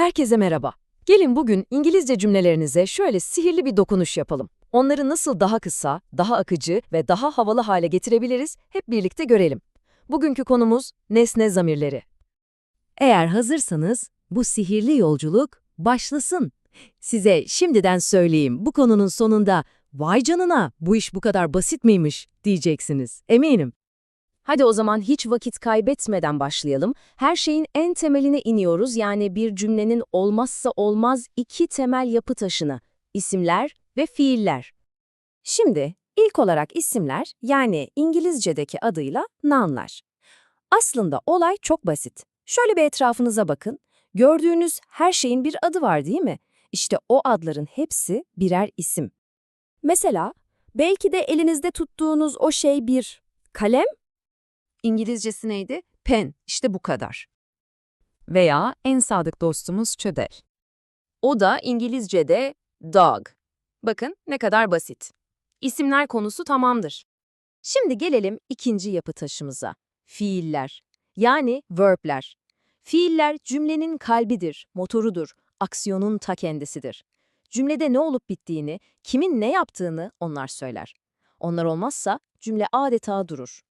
Herkese merhaba. Gelin bugün İngilizce cümlelerinize şöyle sihirli bir dokunuş yapalım. Onları nasıl daha kısa, daha akıcı ve daha havalı hale getirebiliriz hep birlikte görelim. Bugünkü konumuz nesne zamirleri. Eğer hazırsanız bu sihirli yolculuk başlasın. Size şimdiden söyleyeyim bu konunun sonunda vay canına bu iş bu kadar basit miymiş diyeceksiniz eminim. Hadi o zaman hiç vakit kaybetmeden başlayalım. Her şeyin en temeline iniyoruz yani bir cümlenin olmazsa olmaz iki temel yapı taşına, isimler ve fiiller. Şimdi ilk olarak isimler yani İngilizce'deki adıyla nounlar. Aslında olay çok basit. Şöyle bir etrafınıza bakın. Gördüğünüz her şeyin bir adı var değil mi? İşte o adların hepsi birer isim. Mesela belki de elinizde tuttuğunuz o şey bir kalem İngilizcesi neydi? Pen, işte bu kadar. Veya en sadık dostumuz çödel. O da İngilizce'de dog. Bakın ne kadar basit. İsimler konusu tamamdır. Şimdi gelelim ikinci yapı taşımıza. Fiiller. Yani verb'ler. Fiiller cümlenin kalbidir, motorudur, aksiyonun ta kendisidir. Cümlede ne olup bittiğini, kimin ne yaptığını onlar söyler. Onlar olmazsa cümle adeta durur.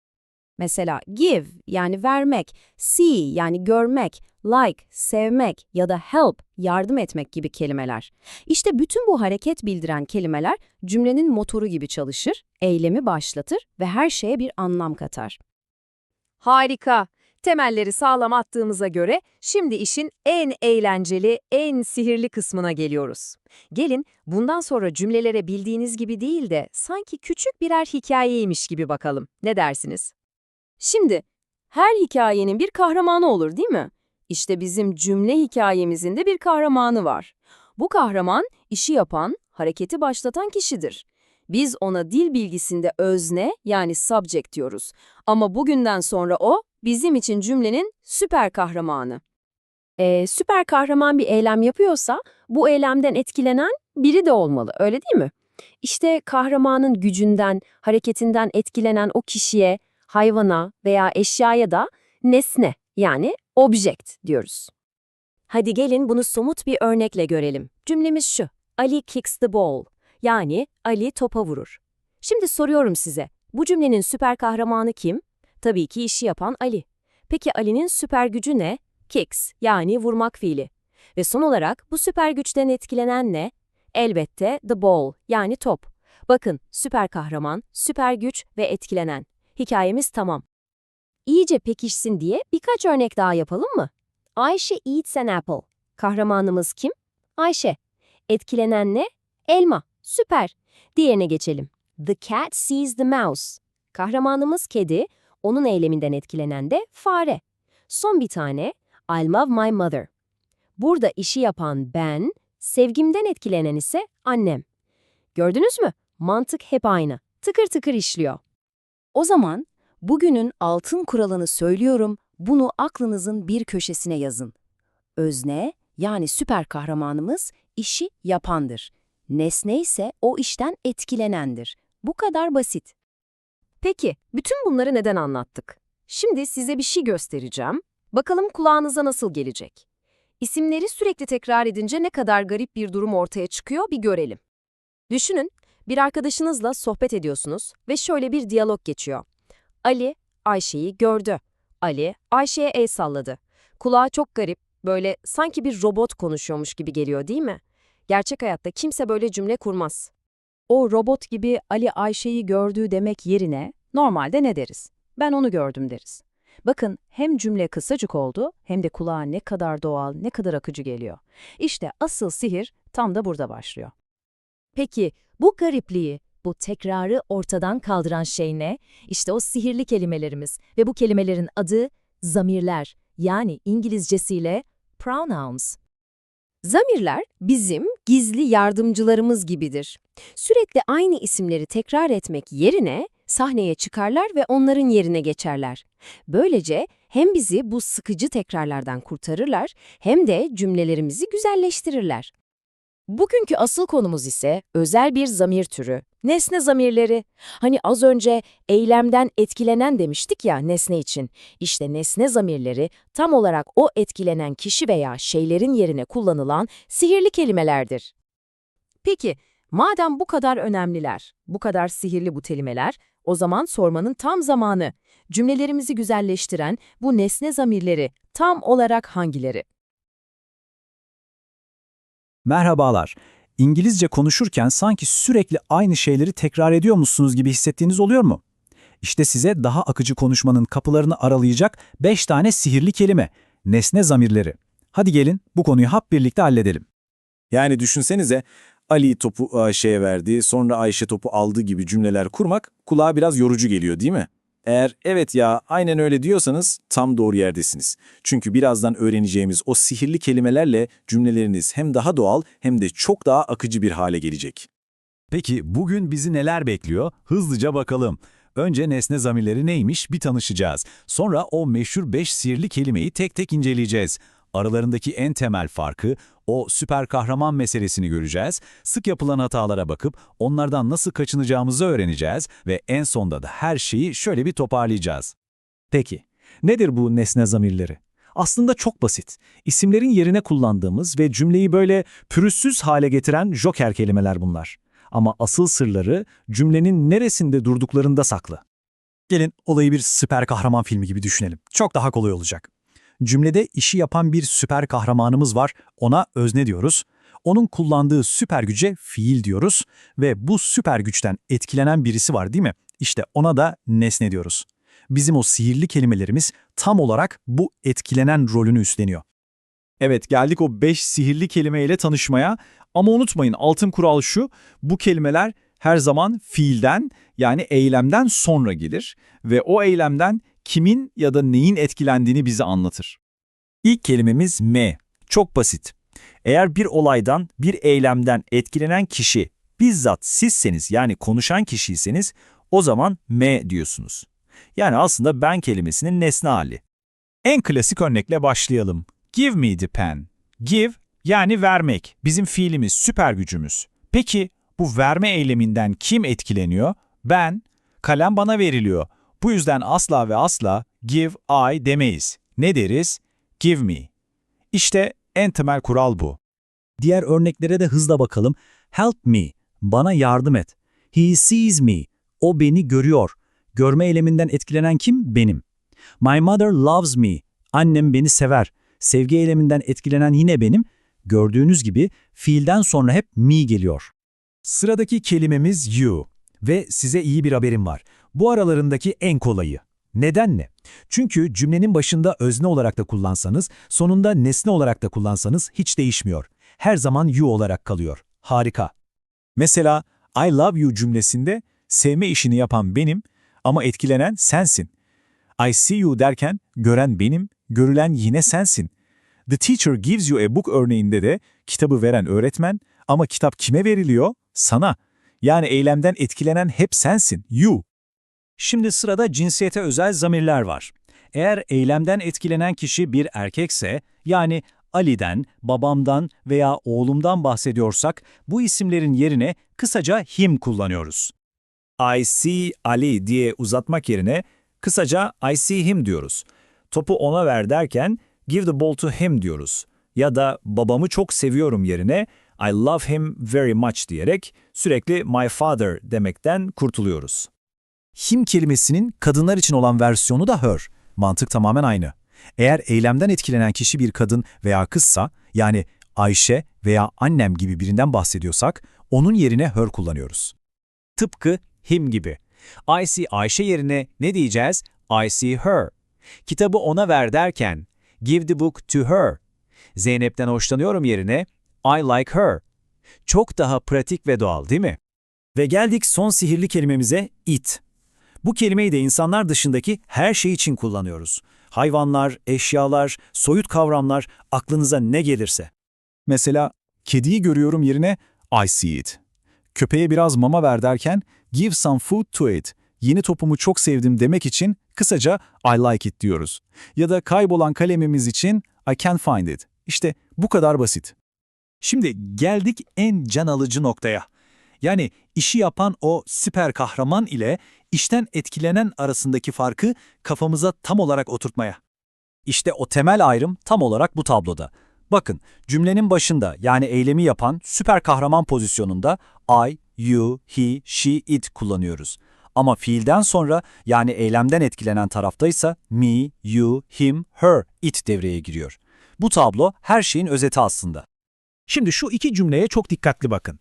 Mesela give yani vermek, see yani görmek, like sevmek ya da help yardım etmek gibi kelimeler. İşte bütün bu hareket bildiren kelimeler cümlenin motoru gibi çalışır, eylemi başlatır ve her şeye bir anlam katar. Harika. Temelleri sağlam attığımıza göre şimdi işin en eğlenceli, en sihirli kısmına geliyoruz. Gelin bundan sonra cümlelere bildiğiniz gibi değil de sanki küçük birer hikayeymiş gibi bakalım. Ne dersiniz? Şimdi, her hikayenin bir kahramanı olur değil mi? İşte bizim cümle hikayemizin de bir kahramanı var. Bu kahraman, işi yapan, hareketi başlatan kişidir. Biz ona dil bilgisinde özne yani subject diyoruz. Ama bugünden sonra o, bizim için cümlenin süper kahramanı. Ee, süper kahraman bir eylem yapıyorsa, bu eylemden etkilenen biri de olmalı, öyle değil mi? İşte kahramanın gücünden, hareketinden etkilenen o kişiye, hayvana veya eşyaya da nesne yani object diyoruz. Hadi gelin bunu somut bir örnekle görelim. Cümlemiz şu. Ali kicks the ball. Yani Ali topa vurur. Şimdi soruyorum size. Bu cümlenin süper kahramanı kim? Tabii ki işi yapan Ali. Peki Ali'nin süper gücü ne? Kicks yani vurmak fiili. Ve son olarak bu süper güçten etkilenen ne? Elbette the ball yani top. Bakın süper kahraman, süper güç ve etkilenen. Hikayemiz tamam. İyice pekişsin diye birkaç örnek daha yapalım mı? Ayşe eats an apple. Kahramanımız kim? Ayşe. Etkilenen ne? Elma. Süper. Diğerine geçelim. The cat sees the mouse. Kahramanımız kedi, onun eyleminden etkilenen de fare. Son bir tane, I love my mother. Burada işi yapan ben, sevgimden etkilenen ise annem. Gördünüz mü? Mantık hep aynı. Tıkır tıkır işliyor. O zaman bugünün altın kuralını söylüyorum, bunu aklınızın bir köşesine yazın. Özne, yani süper kahramanımız işi yapandır. Nesne ise o işten etkilenendir. Bu kadar basit. Peki, bütün bunları neden anlattık? Şimdi size bir şey göstereceğim. Bakalım kulağınıza nasıl gelecek. İsimleri sürekli tekrar edince ne kadar garip bir durum ortaya çıkıyor bir görelim. Düşünün, bir arkadaşınızla sohbet ediyorsunuz ve şöyle bir diyalog geçiyor. Ali, Ayşe'yi gördü. Ali, Ayşe'ye el salladı. Kulağa çok garip, böyle sanki bir robot konuşuyormuş gibi geliyor değil mi? Gerçek hayatta kimse böyle cümle kurmaz. O robot gibi Ali Ayşe'yi gördü demek yerine normalde ne deriz? Ben onu gördüm deriz. Bakın hem cümle kısacık oldu hem de kulağa ne kadar doğal, ne kadar akıcı geliyor. İşte asıl sihir tam da burada başlıyor. Peki bu garipliği, bu tekrarı ortadan kaldıran şey ne? İşte o sihirli kelimelerimiz ve bu kelimelerin adı zamirler yani İngilizcesiyle pronouns. Zamirler bizim gizli yardımcılarımız gibidir. Sürekli aynı isimleri tekrar etmek yerine sahneye çıkarlar ve onların yerine geçerler. Böylece hem bizi bu sıkıcı tekrarlardan kurtarırlar hem de cümlelerimizi güzelleştirirler. Bugünkü asıl konumuz ise özel bir zamir türü. Nesne zamirleri. Hani az önce eylemden etkilenen demiştik ya nesne için. İşte nesne zamirleri tam olarak o etkilenen kişi veya şeylerin yerine kullanılan sihirli kelimelerdir. Peki, madem bu kadar önemliler, bu kadar sihirli bu kelimeler, o zaman sormanın tam zamanı. Cümlelerimizi güzelleştiren bu nesne zamirleri tam olarak hangileri? Merhabalar. İngilizce konuşurken sanki sürekli aynı şeyleri tekrar ediyormuşsunuz gibi hissettiğiniz oluyor mu? İşte size daha akıcı konuşmanın kapılarını aralayacak 5 tane sihirli kelime, nesne zamirleri. Hadi gelin bu konuyu hap birlikte halledelim. Yani düşünsenize Ali topu Ayşe'ye verdi, sonra Ayşe topu aldı gibi cümleler kurmak kulağa biraz yorucu geliyor değil mi? Eğer evet ya aynen öyle diyorsanız tam doğru yerdesiniz. Çünkü birazdan öğreneceğimiz o sihirli kelimelerle cümleleriniz hem daha doğal hem de çok daha akıcı bir hale gelecek. Peki bugün bizi neler bekliyor? Hızlıca bakalım. Önce nesne zamirleri neymiş bir tanışacağız. Sonra o meşhur 5 sihirli kelimeyi tek tek inceleyeceğiz. Aralarındaki en temel farkı, o süper kahraman meselesini göreceğiz. Sık yapılan hatalara bakıp onlardan nasıl kaçınacağımızı öğreneceğiz ve en sonda da her şeyi şöyle bir toparlayacağız. Peki, nedir bu nesne zamirleri? Aslında çok basit. İsimlerin yerine kullandığımız ve cümleyi böyle pürüzsüz hale getiren joker kelimeler bunlar. Ama asıl sırları cümlenin neresinde durduklarında saklı. Gelin olayı bir süper kahraman filmi gibi düşünelim. Çok daha kolay olacak. Cümlede işi yapan bir süper kahramanımız var, ona özne diyoruz. Onun kullandığı süper güce fiil diyoruz ve bu süper güçten etkilenen birisi var değil mi? İşte ona da nesne diyoruz. Bizim o sihirli kelimelerimiz tam olarak bu etkilenen rolünü üstleniyor. Evet geldik o 5 sihirli kelimeyle tanışmaya ama unutmayın altın kural şu, bu kelimeler her zaman fiilden yani eylemden sonra gelir ve o eylemden kimin ya da neyin etkilendiğini bize anlatır. İlk kelimemiz me. Çok basit. Eğer bir olaydan, bir eylemden etkilenen kişi bizzat sizseniz yani konuşan kişiyseniz o zaman me diyorsunuz. Yani aslında ben kelimesinin nesne hali. En klasik örnekle başlayalım. Give me the pen. Give yani vermek. Bizim fiilimiz, süper gücümüz. Peki bu verme eyleminden kim etkileniyor? Ben. Kalem bana veriliyor. Bu yüzden asla ve asla give I demeyiz. Ne deriz? Give me. İşte en temel kural bu. Diğer örneklere de hızla bakalım. Help me. Bana yardım et. He sees me. O beni görüyor. Görme eyleminden etkilenen kim? Benim. My mother loves me. Annem beni sever. Sevgi eyleminden etkilenen yine benim. Gördüğünüz gibi fiilden sonra hep me geliyor. Sıradaki kelimemiz you. Ve size iyi bir haberim var. Bu aralarındaki en kolayı. Neden ne? Çünkü cümlenin başında özne olarak da kullansanız, sonunda nesne olarak da kullansanız hiç değişmiyor. Her zaman you olarak kalıyor. Harika. Mesela I love you cümlesinde sevme işini yapan benim ama etkilenen sensin. I see you derken gören benim, görülen yine sensin. The teacher gives you a book örneğinde de kitabı veren öğretmen ama kitap kime veriliyor? Sana. Yani eylemden etkilenen hep sensin, you. Şimdi sırada cinsiyete özel zamirler var. Eğer eylemden etkilenen kişi bir erkekse, yani Ali'den, babamdan veya oğlumdan bahsediyorsak, bu isimlerin yerine kısaca him kullanıyoruz. I see Ali diye uzatmak yerine kısaca I see him diyoruz. Topu ona ver derken give the ball to him diyoruz. Ya da babamı çok seviyorum yerine I love him very much diyerek sürekli my father demekten kurtuluyoruz. Him kelimesinin kadınlar için olan versiyonu da her. Mantık tamamen aynı. Eğer eylemden etkilenen kişi bir kadın veya kızsa, yani Ayşe veya annem gibi birinden bahsediyorsak, onun yerine her kullanıyoruz. Tıpkı him gibi. I see Ayşe yerine ne diyeceğiz? I see her. Kitabı ona ver derken, give the book to her. Zeynep'ten hoşlanıyorum yerine, I like her. Çok daha pratik ve doğal değil mi? Ve geldik son sihirli kelimemize it. Bu kelimeyi de insanlar dışındaki her şey için kullanıyoruz. Hayvanlar, eşyalar, soyut kavramlar, aklınıza ne gelirse. Mesela kediyi görüyorum yerine I see it. Köpeğe biraz mama ver derken give some food to it. Yeni topumu çok sevdim demek için kısaca I like it diyoruz. Ya da kaybolan kalemimiz için I can find it. İşte bu kadar basit. Şimdi geldik en can alıcı noktaya. Yani işi yapan o süper kahraman ile işten etkilenen arasındaki farkı kafamıza tam olarak oturtmaya. İşte o temel ayrım tam olarak bu tabloda. Bakın cümlenin başında yani eylemi yapan süper kahraman pozisyonunda I, you, he, she, it kullanıyoruz. Ama fiilden sonra yani eylemden etkilenen taraftaysa me, you, him, her, it devreye giriyor. Bu tablo her şeyin özeti aslında. Şimdi şu iki cümleye çok dikkatli bakın.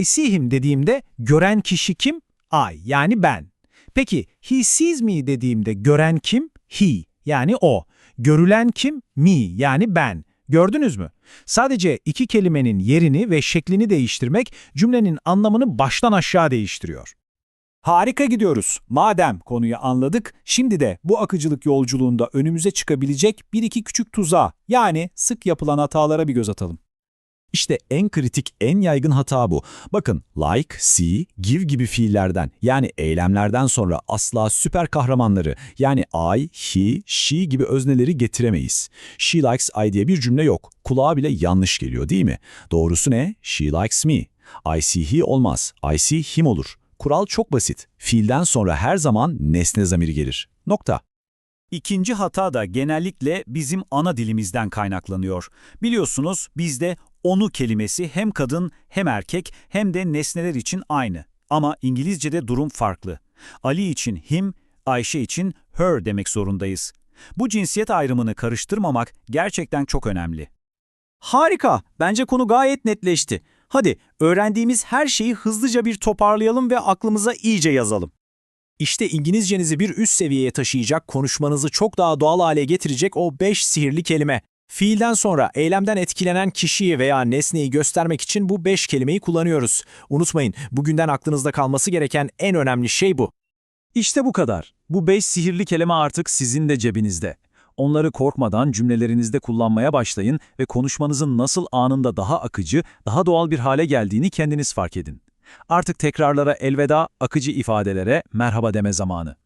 I see him dediğimde gören kişi kim? I yani ben. Peki he sees me dediğimde gören kim? He yani o. Görülen kim? Me yani ben. Gördünüz mü? Sadece iki kelimenin yerini ve şeklini değiştirmek cümlenin anlamını baştan aşağı değiştiriyor. Harika gidiyoruz. Madem konuyu anladık, şimdi de bu akıcılık yolculuğunda önümüze çıkabilecek bir iki küçük tuzağa, yani sık yapılan hatalara bir göz atalım. İşte en kritik, en yaygın hata bu. Bakın like, see, give gibi fiillerden yani eylemlerden sonra asla süper kahramanları yani I, he, she gibi özneleri getiremeyiz. She likes I diye bir cümle yok. Kulağa bile yanlış geliyor değil mi? Doğrusu ne? She likes me. I see he olmaz. I see him olur. Kural çok basit. Fiilden sonra her zaman nesne zamiri gelir. Nokta. İkinci hata da genellikle bizim ana dilimizden kaynaklanıyor. Biliyorsunuz bizde onu kelimesi hem kadın hem erkek hem de nesneler için aynı. Ama İngilizce'de durum farklı. Ali için him, Ayşe için her demek zorundayız. Bu cinsiyet ayrımını karıştırmamak gerçekten çok önemli. Harika, bence konu gayet netleşti. Hadi öğrendiğimiz her şeyi hızlıca bir toparlayalım ve aklımıza iyice yazalım. İşte İngilizcenizi bir üst seviyeye taşıyacak, konuşmanızı çok daha doğal hale getirecek o beş sihirli kelime. Fiilden sonra eylemden etkilenen kişiyi veya nesneyi göstermek için bu beş kelimeyi kullanıyoruz. Unutmayın, bugünden aklınızda kalması gereken en önemli şey bu. İşte bu kadar. Bu beş sihirli kelime artık sizin de cebinizde. Onları korkmadan cümlelerinizde kullanmaya başlayın ve konuşmanızın nasıl anında daha akıcı, daha doğal bir hale geldiğini kendiniz fark edin. Artık tekrarlara elveda, akıcı ifadelere merhaba deme zamanı.